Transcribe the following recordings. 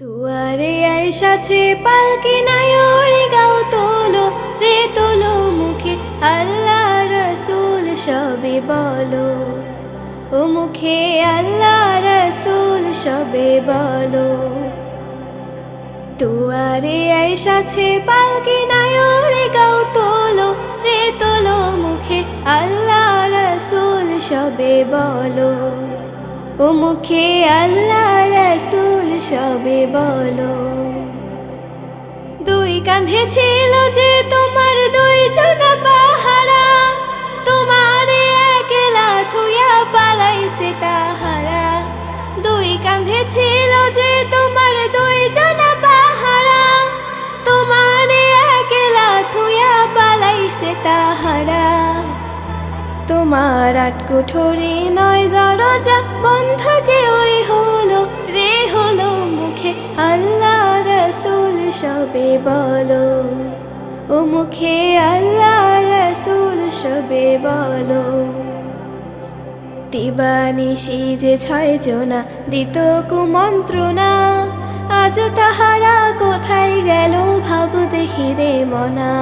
দুয়ারে এসেছে পালকি নায়রে গাও তোলো, রে তোলো মুখে, আল্লাহ রসুল সবে বলো। ও মুখে আল্লাহ রসুল সবে বলো। দুয়ারে এসেছে পালকি নায়রে গাও তোলো, রে তোলো মুখে, আল্লাহ রসুল সবে বলো। ও মুখে আল্লাহ রসুল সবে বলো। দুই কাঁধে ছিল যে তোমার আট কুঠোরে নয় দরজা, বন্ধ যে ওই হলো, রে হলো মুখে আল্লাহ রসুল, সবে বলো। ও মুখে আল্লাহ রসুল, সবে বলো। দিবানিশি যে ছয় জনা, দিত কুমন্ত্রণা আজ তাহারা কোথায় গেল ভাব দেখি রে মনা।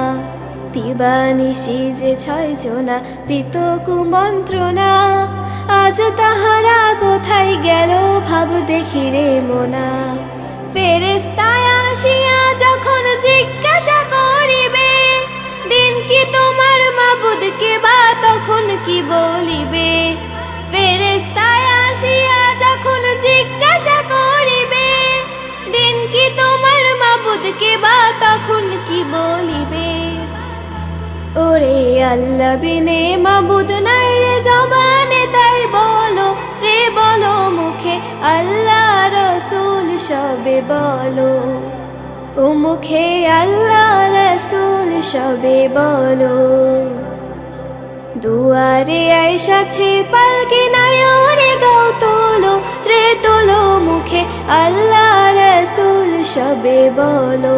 দিবানিশি যে ছয় জনা দিত কুমন্ত্রণা আজ তাহারা কোথায় গেল ভাব দেখি রে মোনা। ফেরেস্তায় আসিয়া যখন জিজ্ঞাসা করিবে, দিন কি তোমার মাবুদকে বা তখন কি বলিবে? আল্লাহ বিনে মাবুদ নাই রে জবানে, তাই বলো রে, বলো মুখে আল্লাহ রসুল সবে বলো। ও মুখে আল্লাহ রসুল সবে বলো। দুয়ারে আইসাছে পালকি নায়রে গাও তোলো রে, তোলো মুখে আল্লাহ রসুল সবে বলো।